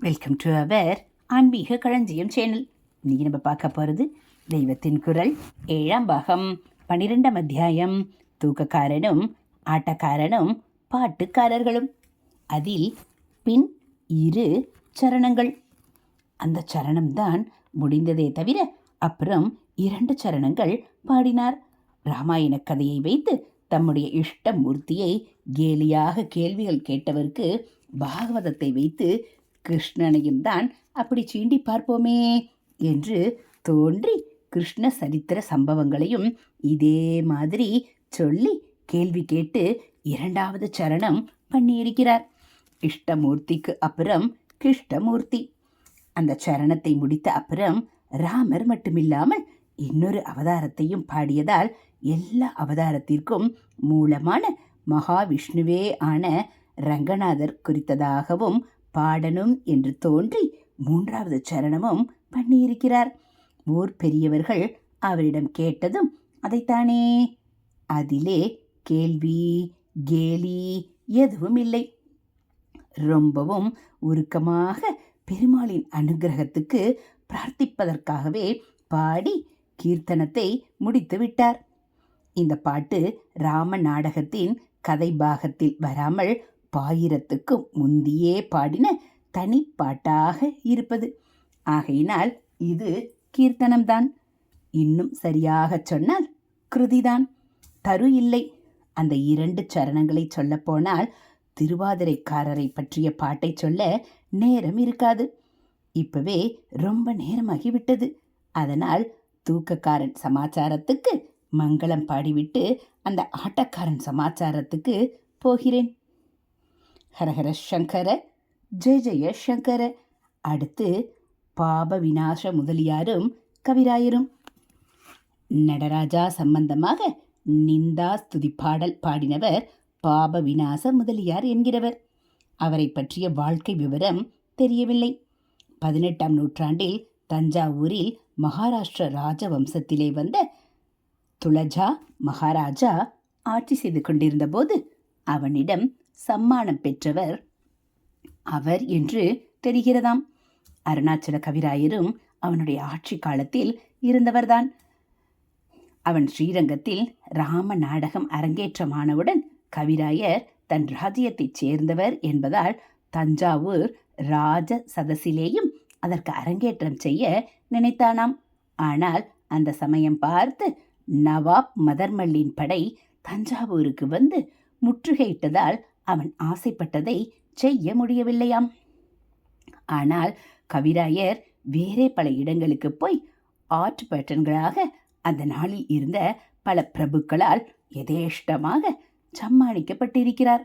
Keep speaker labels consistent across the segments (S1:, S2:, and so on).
S1: Welcome to our ஆன்மீக களஞ்சியம் channel இன்னைக்கு நம்ம பார்க்க போகிறது தெய்வத்தின் குரல் ஏழாம் பாகம் பன்னிரெண்டாம் அத்தியாயம் தூக்கக்காரனும் ஆட்டக்காரனும் பாட்டுக்காரர்களும். அதில் பின் இரு சரணங்கள். அந்த சரணம்தான் முடிந்ததே தவிர அப்புறம் இரண்டு சரணங்கள் பாடினார். ராமாயண கதையை வைத்து தம்முடைய இஷ்ட மூர்த்தியை கேலியாக கேள்விகள் கேட்டவருக்கு பாகவதத்தை வைத்து கிருஷ்ணனையும் தான் அப்படி சீண்டி பார்ப்போமே என்று தோன்றி கிருஷ்ண சரித்திர சம்பவங்களையும் இதே மாதிரி சொல்லி கேள்வி கேட்டு இரண்டாவது சரணம் பண்ணியிருக்கிறார். இஷ்டமூர்த்திக்கு அப்புறம் கிருஷ்ணமூர்த்தி. அந்த சரணத்தை முடித்த அப்புறம் ராமர் மட்டுமில்லாமல் இன்னொரு அவதாரத்தையும் பாடியதால் எல்லா அவதாரத்திற்கும் மூலமான மகாவிஷ்ணுவே ஆன ரங்கநாதர் குறித்ததாகவும் பாடணும் என்று தோன்றி மூன்றாவது சரணமும் பண்ணியிருக்கிறார். ஊர் பெரியவர்கள் அவரிடம் கேட்டதும் அதைத்தானே? அதிலே கேள்வி கேலி எதுவும் இல்லை. ரொம்பவும் உருக்கமாக பெருமாளின் அனுகிரகத்துக்கு பிரார்த்திப்பதற்காகவே பாடி கீர்த்தனத்தை முடித்து விட்டார். இந்த பாட்டு ராம நாடகத்தின் கதை பாகத்தில் வராமல் பாயிரத்துக்கு முந்தியே பாடின தனிப்பாட்டாக இருப்பது. ஆகையினால் இது கீர்த்தனம்தான். இன்னும் சரியாக சொன்னால் கிருதிதான். தரு இல்லை. அந்த இரண்டு சரணங்களை சொல்லப்போனால் திருவாதிரைக்காரரை பற்றிய பாட்டை சொல்ல நேரம் இருக்காது. இப்பவே ரொம்ப நேரமாகிவிட்டது. அதனால் தூக்கக்காரன் சமாச்சாரத்துக்கு மங்களம் பாடிவிட்டு அந்த ஆட்டக்காரன் சமாச்சாரத்துக்கு போகிறேன். ஹரஹர சங்கர ஜெய ஜெய சங்கர. அடுத்து பாப விநாச முதலியாரும் கவிராயரும். நடராஜா சம்பந்தமாக நிந்தா ஸ்துதி பாடல் பாடினவர் பாப விநாச முதலியார் என்கிறவர். அவரை பற்றிய வாழ்க்கை விவரம் தெரியவில்லை. பதினெட்டாம் நூற்றாண்டில் தஞ்சாவூரில் மகாராஷ்டிர ராஜவம்சத்திலே வந்த துளஜா மகாராஜா ஆட்சி செய்து கொண்டிருந்தபோது அவனிடம் சம்மானம் பெற்றவர் அவர் என்று தெரிகிறதாம். அருணாச்சல கவிராயரும் அவனுடைய ஆட்சி காலத்தில் இருந்தவர்தான். அவன் ஸ்ரீரங்கத்தில் ராம நாடகம் அரங்கேற்றமானவுடன் கவிராயர் தன் ராஜ்யத்தைச் சேர்ந்தவர் என்பதால் தஞ்சாவூர் ராஜ சதசிலேயும் அதற்கு அரங்கேற்றம் செய்ய நினைத்தானாம். ஆனால் அந்த சமயம் பார்த்து நவாப் மதர்மல்லின் படை தஞ்சாவூருக்கு வந்து முற்றுகையிட்டதால் அவன் ஆசைப்பட்டதை செய்ய முடியவில்லையாம். ஆனால் கவிராயர் வேறே பல இடங்களுக்கு போய் ஆர்ட் பேட்டன்களாக அந்த நாளில் இருந்த பல பிரபுக்களால் எதேஷ்டமாக சம்மானிக்கப்பட்டிருக்கிறார்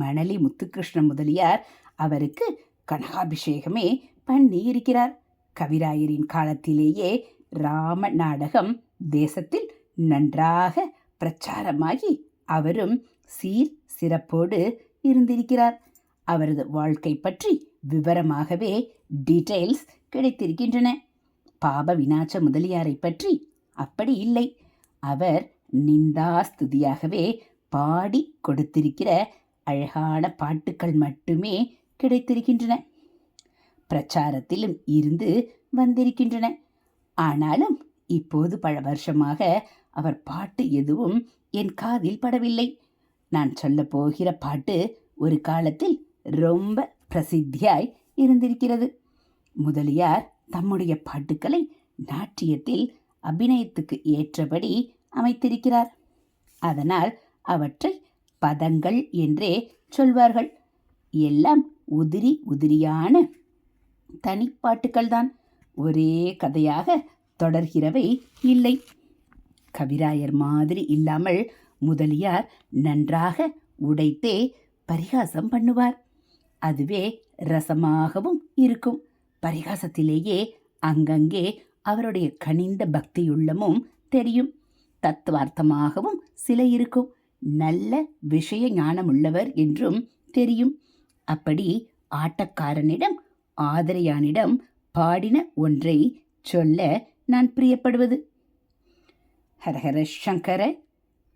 S1: மணலி முத்துகிருஷ்ண முதலியார் அவருக்கு கனகாபிஷேகமே பண்ணி இருக்கிறார் கவிராயரின் காலத்திலேயே ராம நாடகம் தேசத்தில் நன்றாக பிரச்சாரமாகி அவரும் சீர் சிறப்போடு இருந்திருக்கிறார். அவரது வாழ்க்கை பற்றி விவரமாகவே டீடைல்ஸ் கிடைத்திருக்கின்றன. பாப வினாச்ச முதலியாரை பற்றி அப்படி இல்லை. அவர் நிந்தாஸ்துதியாகவே பாடி கொடுத்திருக்கிற அழகான பாட்டுக்கள் மட்டுமே கிடைத்திருக்கின்றன. பிரச்சாரத்திலும் இருந்து வந்திருக்கின்றன. ஆனாலும் இப்போது பல வருஷமாக அவர் பாட்டு எதுவும் என் காதில் படவில்லை. நான் சொல்ல போகிற பாட்டு ஒரு காலத்தில் ரொம்ப பிரசித்தியாய் இருந்திருக்கிறது. முதலியார் தம்முடைய பாட்டுக்களை நாட்டியத்தில் அபிநயத்துக்கு ஏற்றபடி அமைத்திருக்கிறார். அதனால் அவற்றை பதங்கள் என்றே சொல்வார்கள். எல்லாம் உதிரி உதிரியான தனிப்பாட்டுக்கள்தான். ஒரே கதையாக தொடர்கிறவை இல்லை. கவிராயர் மாதிரி இல்லாமல் முதலியார் நன்றாக உடைத்தே பரிகாசம் பண்ணுவார். அதுவே ரசமாகவும் இருக்கும். பரிகாசத்திலேயே அங்கங்கே அவருடைய கனிந்த பக்தியுள்ளமும் தெரியும். தத்துவார்த்தமாகவும் சில இருக்கும். நல்ல விஷய ஞானமுள்ளவர் என்றும் தெரியும். அப்படி ஆட்டக்காரனிடம் ஆதரையானிடம் பாடின ஒன்றை சொல்ல நான் பிரியப்படுவது. ஹரஹர சங்கர